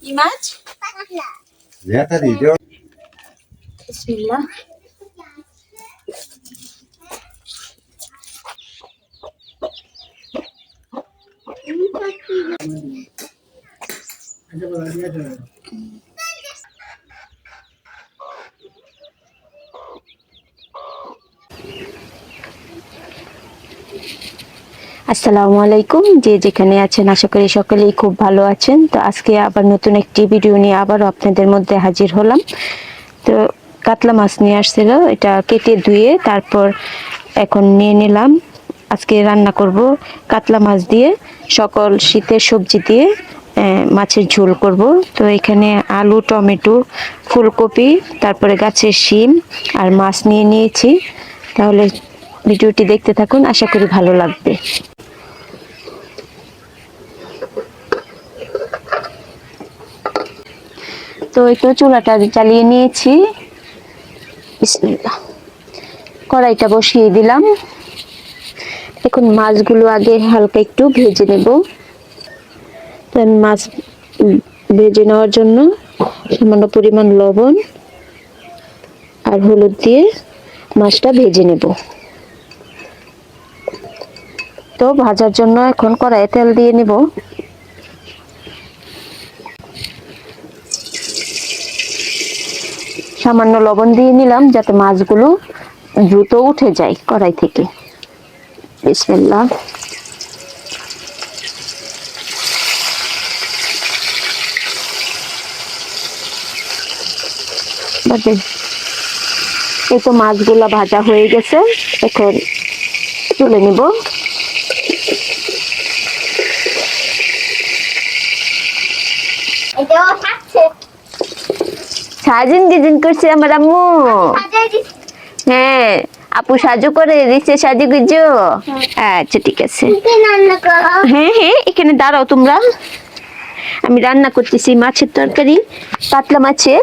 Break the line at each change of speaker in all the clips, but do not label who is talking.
কি মাছ
লেটা দি দিও
বিসমিল্লাহ আসসালামু আলাইকুম। যে যেখানে আছেন, আশা করি সকলেই খুব ভালো আছেন। তো আজকে আবার নতুন একটি ভিডিও নিয়ে আবারও আপনাদের মধ্যে হাজির হলাম। তো কাতলা মাছ নিয়ে আসছিল, এটা কেটে ধুয়ে তারপর এখন নিয়ে নিলাম। আজকে রান্না করব কাতলা মাছ দিয়ে, সকল শীতের সবজি দিয়ে মাছের ঝোল করব। তো এখানে আলু, টমেটো, ফুলকপি, তারপরে গাছের শিম আর মাছ নিয়ে নিয়েছি। তাহলে ভিডিওটি দেখতে থাকুন, আশা করি ভালো লাগবে। তো একটু চুলাটা জ্বালিয়ে নিয়েছি। কড়াইটা বসিয়ে দিলাম। এখন মাছগুলো আগে হালকা একটু ভেজে নেব। মাছ ভেজে নেওয়ার জন্য সামান্য পরিমাণ লবণ আর হলুদ দিয়ে মাছটা ভেজে নেব। তো ভাজার জন্য এখন কড়াইয়ে তেল দিয়ে নেব। সামান্য লবণ দিয়ে নিলাম যাতে মাছগুলো দ্রুত উঠে যায় কড়াই থেকে। বিসমিল্লাহ। এই তো মাছগুলা ভাজা হয়ে গেছে, এখন তুলে নিব।
এটাও থাকছে।
সাজিন গিজিন করছে আমার আম্মু। হ্যাঁ আপু সাজু করে দিচ্ছে সাজু গুজু। আচ্ছা ঠিক আছে। হ্যাঁ হ্যাঁ এখানে দাঁড়াও তোমরা। আমি রান্না করতেছি মাছের তরকারি পাতলা মাছের।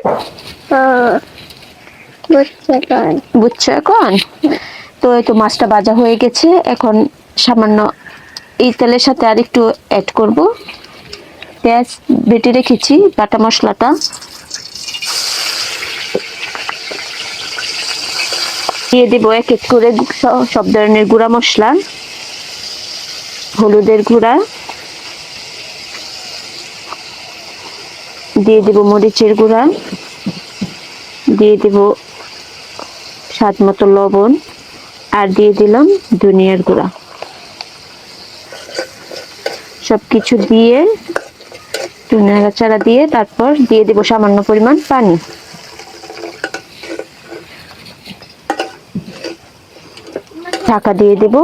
বুঝছ এখন? তো এই তো মাছটা ভাজা হয়ে গেছে এখন সামান্য এই তেলের সাথে আর একটু অ্যাড করব। পেঁয়াজ বেটে রেখেছি বাটা মশলাটা। দিয়ে দেবো এক এক করে সব ধরনের গুঁড়া মশলা, হলুদের গুঁড়া, দিয়ে দেব মরিচের গুঁড়া, দিয়ে দেব স্বাদ মতো লবণ, আর দিয়ে দিলাম ধনিয়ার গুঁড়া। সব কিছু দিয়ে একটু নাড়াচাড়া দিয়ে তারপর দিয়ে দেব সামান্য পরিমাণ পানি। ঢাকা দিয়ে দেব।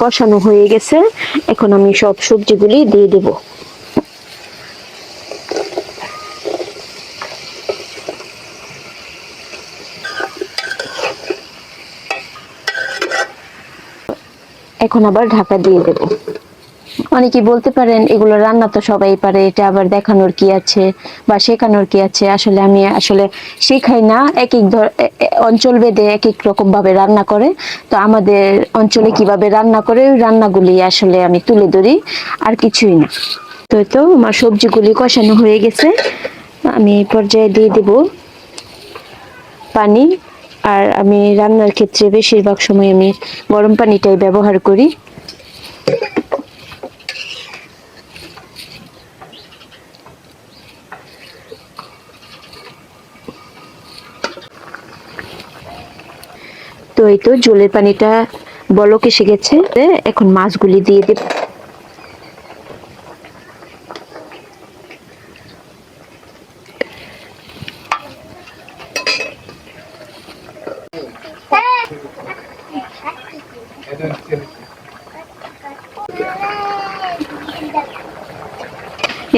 কষানো হয়ে গেছে। এখন আমি সব সবজিগুলি দিয়ে দেব। এখন আবার ঢাকা দিয়ে দেব। অনেকেই বলতে পারেন, এগুলো রান্না তো সবাই পারে, এটা আবার দেখানোর কি আছে বা শেখানোর কি আছে? আসলে আমি আসলে শেখাই না, এক এক অঞ্চল ভেদে এক এক রকম ভাবে রান্না করে। তো আমাদের অঞ্চলে কীভাবে রান্না করে, ওই রান্নাগুলি আসলে আমি তুলে ধরি, আর কিছুই না। তো তো, আমার সবজিগুলি কষানো হয়ে গেছে। আমি এই পর্যায়ে দিয়ে দেব পানি। আর আমি রান্নার ক্ষেত্রে বেশিরভাগ সময় আমি গরম পানিটাই ব্যবহার করি। তো এই তো জলের পানিটা বলক এসে গেছে এখন মাছগুলি দিয়ে দেব।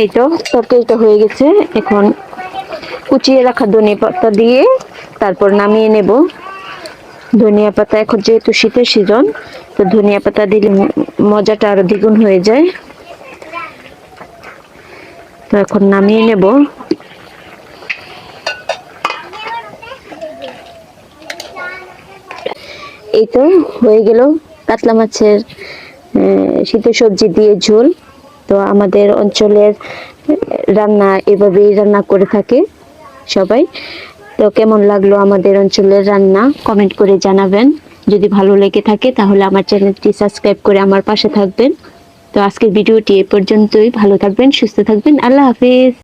এই তো তরকারিটা হয়ে গেছে। এখন কুচিয়ে রাখা ধনে পাতা দিয়ে তারপর নামিয়ে নেব। ধনিয়া পাতা, এখন যেহেতু শীতের সিজন, তো ধনিয়া পাতা দিলে মজাটা আরও দ্বিগুণ হয়ে যায়। তো এখন নামিয়ে নেব। এই তো হয়ে গেল কাতলা মাছের সিদ্ধ সবজি দিয়ে ঝোল। তো আমাদের অঞ্চলের রান্না এভাবেই রান্না করে থাকে সবাই। তো কেমন লাগল আমাদের অঞ্চলের রান্না? কমেন্ট করে জানাবেন। যদি ভালো লেগে থাকে তাহলে আমার চ্যানেলটি সাবস্ক্রাইব করে আমার পাশে থাকবেন। তো আজকের ভিডিওটি এ পর্যন্তই। ভালো থাকবেন, সুস্থ থাকবেন। আল্লাহ হাফিজ।